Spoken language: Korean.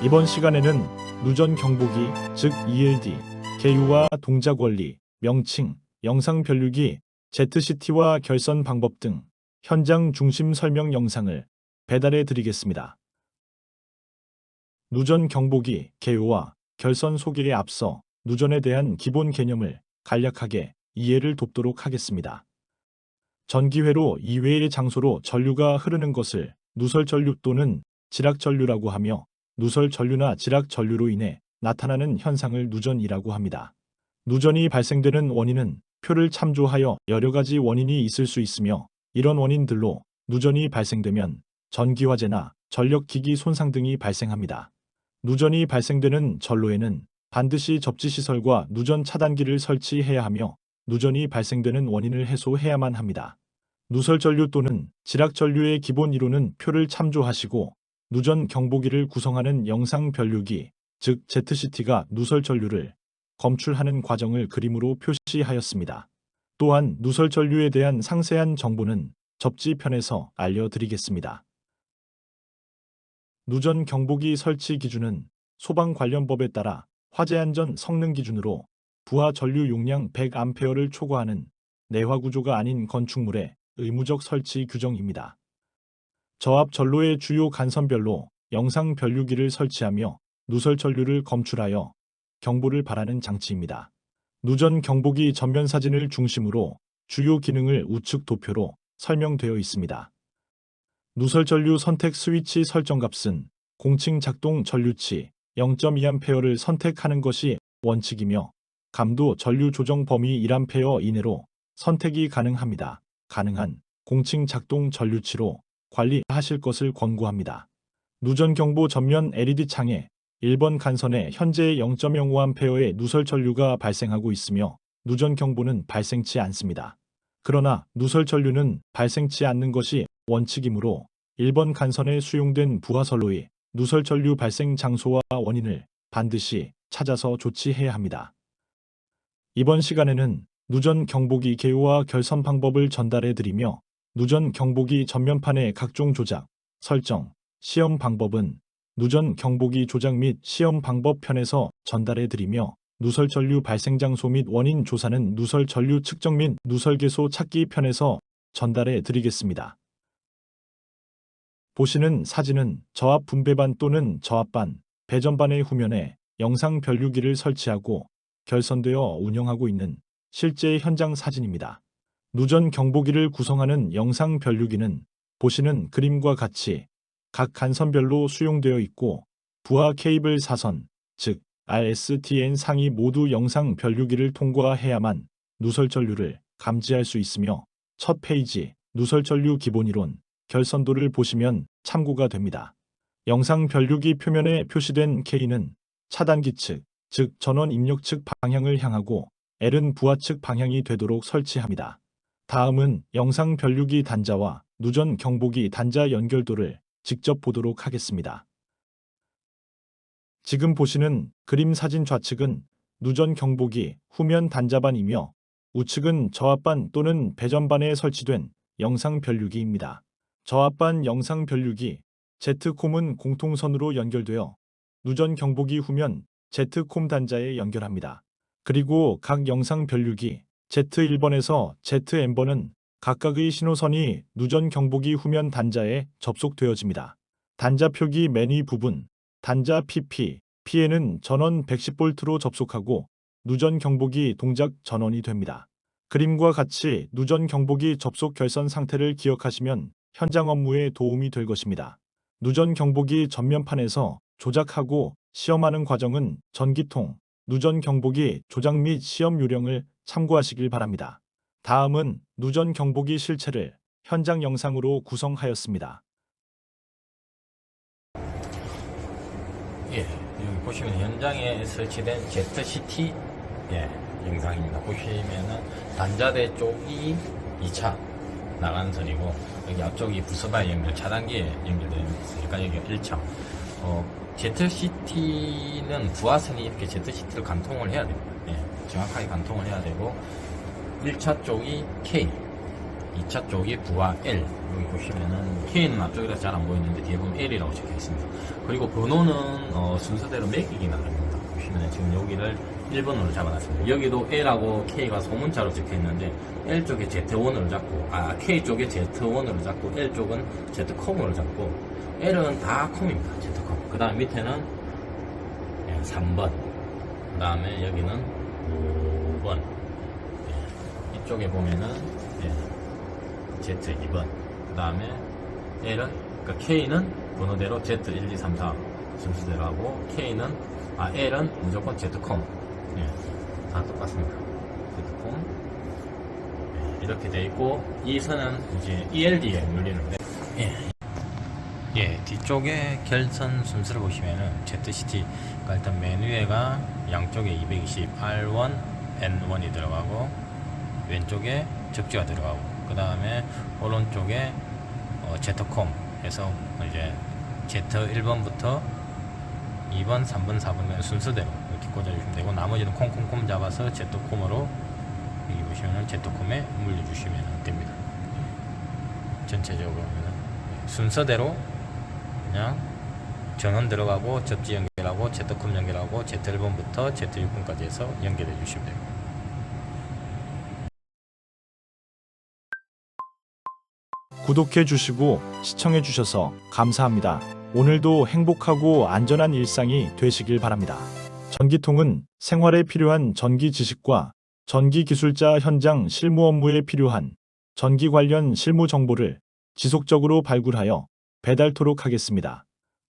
이번 시간에는 누전 경보기, 즉 ELD, 개유와 동작 원리, 명칭, 영상 변류기, ZCT와 결선 방법 등 현장 중심 설명 영상을 배달해 드리겠습니다. 누전 경보기, 개요와 결선 소개에 앞서 누전에 대한 기본 개념을 간략하게 이해를 돕도록 하겠습니다. 전기회로 이외의 장소로 전류가 흐르는 것을 누설 전류 또는 지락 전류라고 하며 누설 전류나 지락 전류로 인해 나타나는 현상을 누전이라고 합니다. 누전이 발생되는 원인은 표를 참조하여 여러 가지 원인이 있을 수 있으며 이런 원인들로 누전이 발생되면 전기화재나 전력기기 손상 등이 발생합니다. 누전이 발생되는 전로에는 반드시 접지시설과 누전 차단기를 설치해야 하며 누전이 발생되는 원인을 해소해야만 합니다. 누설전류 또는 지락전류의 기본 이론은 표를 참조하시고 누전 경보기를 구성하는 영상 변류기, 즉 ZCT가 누설 전류를 검출하는 과정을 그림으로 표시하였습니다. 또한 누설 전류에 대한 상세한 정보는 접지편에서 알려드리겠습니다. 누전 경보기 설치 기준은 소방 관련법에 따라 화재안전 성능 기준으로 부하 전류 용량 100A를 초과하는 내화 구조가 아닌 건축물의 의무적 설치 규정입니다. 저압 전로의 주요 간선별로 영상 변류기를 설치하며 누설 전류를 검출하여 경보를 발하는 장치입니다. 누전 경보기 전면 사진을 중심으로 주요 기능을 우측 도표로 설명되어 있습니다. 누설 전류 선택 스위치 설정 값은 공칭 작동 전류치 0.2A를 선택하는 것이 원칙이며 감도 전류 조정 범위 1A 이내로 선택이 가능합니다. 가능한 공칭 작동 전류치로 관리하실 것을 권고합니다. 누전 경보 전면 LED 창에 1번 간선에 현재 0.05A의 누설 전류가 발생하고 있으며 누전 경보는 발생치 않습니다. 그러나 누설 전류는 발생치 않는 것이 원칙이므로 1번 간선에 수용된 부하선로의 누설 전류 발생 장소와 원인을 반드시 찾아서 조치해야 합니다. 이번 시간에는 누전 경보기 개요와 결선 방법을 전달해 드리며 누전 경보기 전면판의 각종 조작, 설정, 시험 방법은 누전 경보기 조작 및 시험 방법 편에서 전달해 드리며 누설 전류 발생 장소 및 원인 조사는 누설 전류 측정 및 누설 개소 찾기 편에서 전달해 드리겠습니다. 보시는 사진은 저압 분배반 또는 저압반, 배전반의 후면에 영상 변류기를 설치하고 결선되어 운영하고 있는 실제 현장 사진입니다. 누전 경보기를 구성하는 영상 변류기는 보시는 그림과 같이 각 간선별로 수용되어 있고 부하 케이블 사선, 즉 RSTN 상이 모두 영상 변류기를 통과해야만 누설 전류를 감지할 수 있으며 첫 페이지 누설 전류 기본 이론 결선도를 보시면 참고가 됩니다. 영상 변류기 표면에 표시된 K는 차단기 측, 즉 전원 입력 측 방향을 향하고 L은 부하 측 방향이 되도록 설치합니다. 다음은 영상 변류기 단자와 누전 경보기 단자 연결도를 직접 보도록 하겠습니다. 지금 보시는 그림 사진 좌측은 누전 경보기 후면 단자반이며 우측은 저압반 또는 배전반에 설치된 영상 변류기입니다. 저압반 영상 변류기 Z콤은 공통선으로 연결되어 누전 경보기 후면 Z콤 단자에 연결합니다. 그리고 각 영상 변류기 Z1번에서 ZN번은 각각의 신호선이 누전 경보기 후면 단자에 접속되어집니다. 단자 표기 매니 부분, 단자 PP, P에는 전원 110V로 접속하고 누전 경보기 동작 전원이 됩니다. 그림과 같이 누전 경보기 접속 결선 상태를 기억하시면 현장 업무에 도움이 될 것입니다. 누전 경보기 전면판에서 조작하고 시험하는 과정은 전기통, 누전 경보기 조작 및 시험 요령을 참고하시길 바랍니다. 다음은 누전 경보기 실체를 현장 영상으로 구성하였습니다. 예, 여기 보시면 현장에 설치된 ZCT 예, 영상입니다. 보시면은 단자대 쪽이 2차 나가는 선이고 여기 앞쪽이 부서발 연결 차단기에 연결되어 있으니까 여기 1차. 어, ZCT는 부하선이 이렇게 ZCT를 관통을 해야 됩니다. 예, 정확하게 관통을 해야 되고 1차 쪽이 K, 2차 쪽이 부하 L 여기 보시면은 K는 앞쪽이라서 잘안 보이는데 뒤에 보면 L이라고 적혀 있습니다. 그리고 번호는 어, 순서대로 매기기 나갑니다. 보시면은 지금 여기를 1번으로 잡아놨습니다. 여기도 L하고 K가 소문자로 적혀 있는데 L 쪽에 Z1으로 잡고 아 K 쪽에 Z1으로 잡고 L 쪽은 Z컴으로 잡고 L은 다 컴입니다. Z컴. 그 다음 밑에는 예, 3번. 그 다음에 여기는 5번. 예, 이쪽에 보면은 예, Z2번. 그 다음에 L은, 그러니까 K는 번호대로 Z1, 2, 3, 4 순서대로 하고, K는, 아, L은 무조건 Z컴. 예, 다 똑같습니다. Z컴. 예, 이렇게 돼 있고, 이 선은 이제 ELD에 눌리는데, 예. 예, 뒤쪽에 결선 순서를 보시면은 ZCT, 그러니까 일단 맨 위에가 양쪽에 220 R1, N1이 들어가고, 왼쪽에 적지가 들어가고 그 다음에 오른쪽에 어, 제트콤 해서 이제 Z1번부터 2번, 3번, 4번 순서대로 이렇게 꽂아주시면 되고 나머지는 콩콩콩 잡아서 제트콤으로 여기 보시면은 제트콤에 물려주시면 됩니다. 전체적으로 보면은 순서대로 그냥 전원 들어가고 접지 연결하고 제트콤 연결하고 Z1번부터 Z6번까지 해서 연결해 주시면 됩니다. 구독해 주시고 시청해 주셔서 감사합니다. 오늘도 행복하고 안전한 일상이 되시길 바랍니다. 전기통은 생활에 필요한 전기 지식과 전기 기술자 현장 실무 업무에 필요한 전기 관련 실무 정보를 지속적으로 발굴하여 배달토록 하겠습니다.